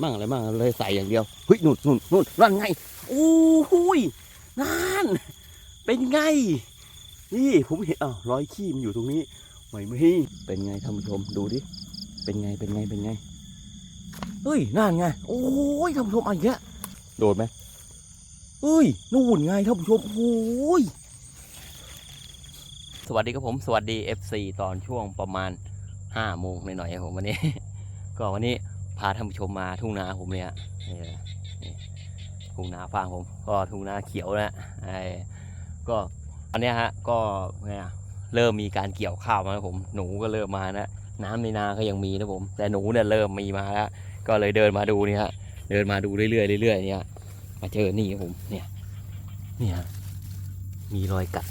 มั่งอะไรมั่งเลยใส่อย่างเดียวเฮ้ยนู่นนู่นนู่นนั่นไงโอ้โหยนั่น เป็นไง นี่ผมเห็นอ้าวรอยขี้มันอยู่ตรงนี้ไม่มีเป็นไงท่านผู้ชมดูดิเป็นไงเป็นไงเป็นไงเฮ้ยนั่นไง โอ้ยท่านผู้ชมอะไรเงี้ยโดดไหมเฮ้ยนู่นไงท่านผู้ชมโอ้ยสวัสดีครับผมสวัสดี FC ตอนช่วงประมาณ5โมงหน่อยๆครับผมวันนี้ ก็วันนี้ พาท่านผู้ชมมาทุ่งนาผมเลยฮะทุ่งนาฟางผม ก็ทุ่งนาเขียวนะไอ้ก็อันเนี้ยฮะก็ไงอะเริ่มมีการเกี่ยวข้าวมาแล้วผม หนูก็เริ่มมานะน้ำในนาก็ยังมีนะผม แต่หนูเนี่ยเริ่มมีมาแล้วก็เลยเดินมาดูนี่ฮะเดินมาดูเรื่อยๆเรื่อยๆเนี่ยมาเจอนี่ครับผมเนี่ยเนี่ยมีรอยกัด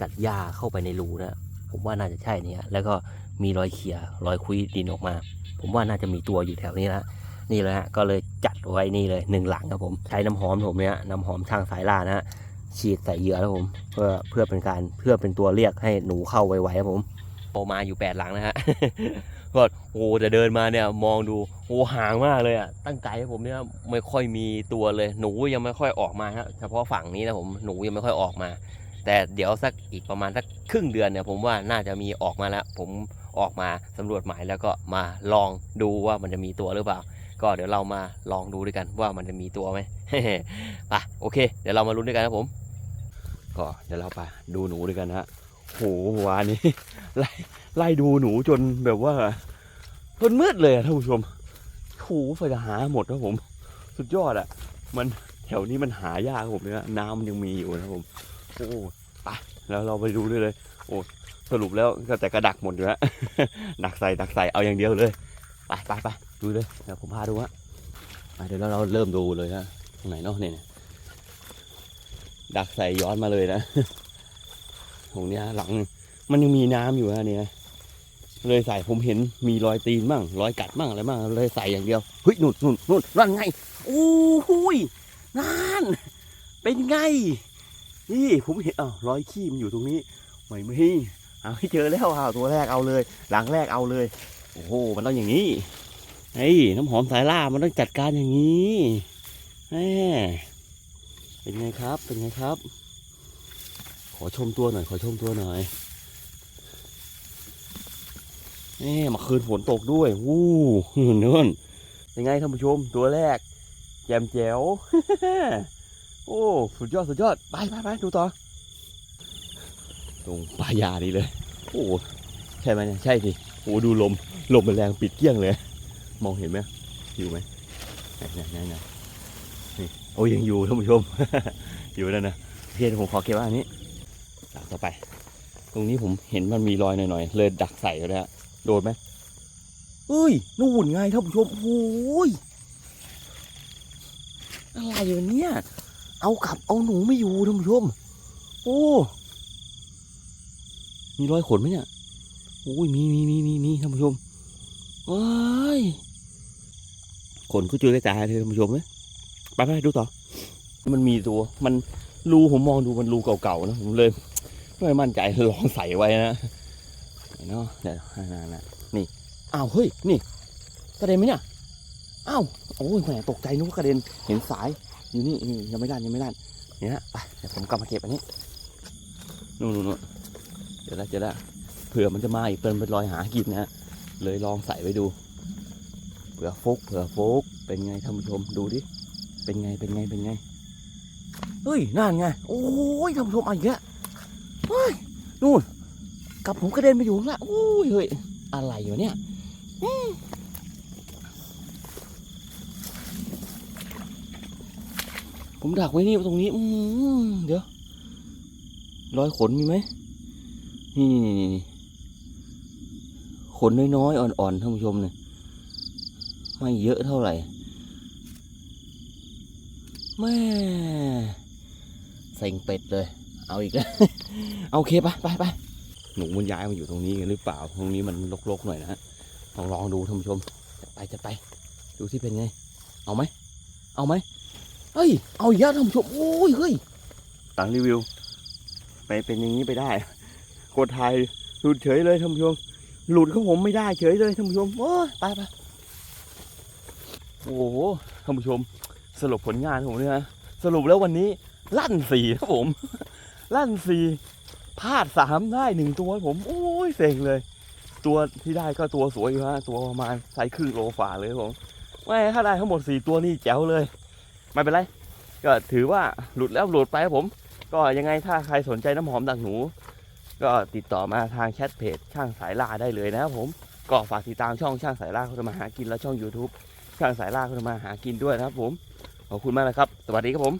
กัดหญ้าเข้าไปในรูนะผมว่าน่าจะใช่เนี่ยแล้วก็มีรอยเขี่ยรอยคุยดินออกมา ผมว่าน่าจะมีตัวอยู่แถวนี้ละนี่แหละฮะก็เลยจัดไว้นี่เลยหนึ่งหลังครับผมใช้น้ำหอมผมเนี่ยน้ำหอมทางสายล่านะฮะฉีดใส่เหยื่อแล้วผมเพื่อเพื่อเป็นการเพื่อเป็นตัวเรียกให้หนูเข้าไวๆครับผมโอมาอยู่แปดหลังนะฮะก็โอ้แต่เดินมาเนี่ยมองดูโอ้ห่างมากเลยอะตั้งใจให้ผมเนี่ยไม่ค่อยมีตัวเลยหนูยังไม่ค่อยออกมาฮะเฉพาะฝั่งนี้นะผมหนูยังไม่ค่อยออกมา แต่เดี๋ยวสักอีกประมาณสักครึ่งเดือนเนี่ยผมว่าน่าจะมีออกมาแล้วผม ออกมาสำรวจหมายแล้วก็มาลองดูว่ามันจะมีตัวหรือเปล่า ก็เดี๋ยวเรามาลองดูด้วยกันว่ามันจะมีตัวไหมไปโอเค เดี๋ยวเรามาลุ้นด้วยกันนะผม ก็เดี๋ยวเราไปดูหนูด้วยกันนะฮะโหวานนี้ไล่ไล่ดูหนูจนแบบว่าจนมืดเลยท่านผู้ชมโหไฟจะหาหมดนะผม สุดยอดอะมันแถวนี้มันหายากผมเนี่ยน้ำมันยังมีอยู่นะผม โอ้ไปแล้วเราไปดูด้วยเลย โอ้ สรุปแล้วก็แต่กระดักหมดอยู่แล้วดักใส่ดักใส่เอาอย่างเดียวเลย ไปไปไปดูเลยเดี๋ยวผมพาดูฮะเดี๋ยวเราเริ่มดูเลยนะตรงไหนเนาะเนี่ยดักใส่ย้อนมาเลยนะตรงเนี้ยหลังมันยังมีน้ำอยู่ฮะเนี่ยเลยใส่ผมเห็นมีรอยตีนมั่งรอยกัดมั่งอะไรมั่งเลยใส่อย่างเดียวเฮ้ยนู่นนู่นนู่นนั่นไงโอ้โหยนั่นเป็นไง นี่ผมเห็นอ้าวรอยขี้มันอยู่ตรงนี้ไม่ไมี เอาให้เจอแล้วอ้าตัวแรกเอาเลย หลังแรกเอาเลย โอ้โห มันต้องอย่างนี้ไอ้น้ำหอมสายล่ามันต้องจัดการอย่างนี้แหมเป็นไงครับ เป็นไงครับ ขอชมตัวหน่อย ขอชมตัวหน่อยนี่มาคืนฝนตกด้วย วู้นู่นเป็นไงท่านผู้ชม ตัวแรก แจมแจ๋ว โอ้ สุดยอด สุดยอด ไปไปไปดูต่อ ตรงปลายานี่เลย โอ้ใช่ไหมเนี่ยใช่สิโอ้ดูลมลมมันแรงปิดเกลี้ยงเลย มองเห็นไหมอยู่ไหมไหนไหนไหนไหนนี่โอ้ยยังอยู่ท่านผู้ชม อยู่นั่นนะโอเคเดี๋ยวผมขอเก็บไว้อันนี้ดักต่อไป ตรงนี้ผมเห็นมันมีรอยหน่อยๆเลยดักใส่ไว้แล้วโดนไหมเอ้ยนู่นไงท่านผู้ชมโอ้ยอะไรวะเนี่ย เอากลับเอาหนูไม่อยู่ท่านผู้ชม โอ้ มีรอยขนไหมเนี่ยโอ้ยมีมีมีมีมีท่านผู้ชมว้ยขนก็เจอกระจายเลยท่านผู้ชมเลยไปไปดูต่อ มันมีตัว มันรูผมมองดูมันรูเก่าๆนะผมเลยไม่มั่นใจลองใส่ไว้นะเนาะเดี๋ยวนั่นๆนี่อ้าวเฮ้ยนี่กระเด็นไหมเนี่ยอ้าวโอ้ยแหมตกใจนึกว่ากระเด็นเห็นสายอยู่นี่ยังไม่ด้านยังไม่ด้านเนี่ยไปเดี๋ยวผมกลับมาเก็บอันนี้นู่นนู่นนู่น ดี๋ยวละเดี๋ยวละเผื่อมันจะมาอีกเป็นเป็นรอยหากินนะฮะเลยลองใส่ไว้ดู เผื่อฟุกเผื่อฟุกเป็นไงท่านผู้ชมดูดิ เป็นไงเป็นไงเป็นไงเฮ้ยนั่นไงโอ้ยท่านผู้ชมอะไรเงี้ยเฮ้ยนู่นกับผมกระเด็นไปอยู่ข้างล่างโอ้ยเฮ้ยอะไรอยู่เนี่ยผมดักไว้นี่ตรงนี้ อืเดี๋ยว รอยขนมีไหม นี่นี่นี่นี่ขนน้อยๆ อ่อนๆท่านผู้ชมเนี่ยไม่เยอะเท่าไหร่แม่เซ็งเป็ดเลย เอาอีกแล้วเอาโอเคไปไปไปหนูมันย้ายมาอยู่ตรงนี้กันหรือเปล่า ตรงนี้มันรกๆหน่อยนะฮะลองลองดูท่านผู้ชมจะไปจะไป ดูที่เป็นไง เอาไหมเอาไหมเฮ้ย เอาอีกแล้วท่านผู้ชมโอ้ยเฮ้ยหลังรีวิว ไปเป็นอย่างนี้ไปได้ กดถ่ายหลุดเฉยเลยท่านผู้ชมหลุดของผมไม่ได้เฉยเลยท่านผู้ชมโอ้ไปไปโอ้โหท่านผู้ชมสรุปผลงานผมเนี่ยนะสรุปแล้ววันนี้ลั่นสี่ครับผม ลั่นสี่พลาดสามได้หนึ่งตัวผมโอ้ยเซ็งเลย ตัวที่ได้ก็ตัวสวยอยู่ฮะตัวประมาณไซส์ครึ่งโลฝ่าเลยผมไม่ถ้าได้ทั้งหมดสี่ตัวนี่แจ๋วเลยไม่เป็นไรก็ถือว่าหลุดแล้วหลุดไปครับผม ก็ยังไงถ้าใครสนใจน้ำหอมดักหนู ก็ติดต่อมาทางแชทเพจช่างสายล่าได้เลยนะครับผมก็ฝากติดตามช่องช่างสายล่าเขาจะมาหากินและช่อง YouTube ช่างสายล่าเขาจะมาหากินด้วยนะครับผมขอบคุณมากนะครับ สวัสดีครับผม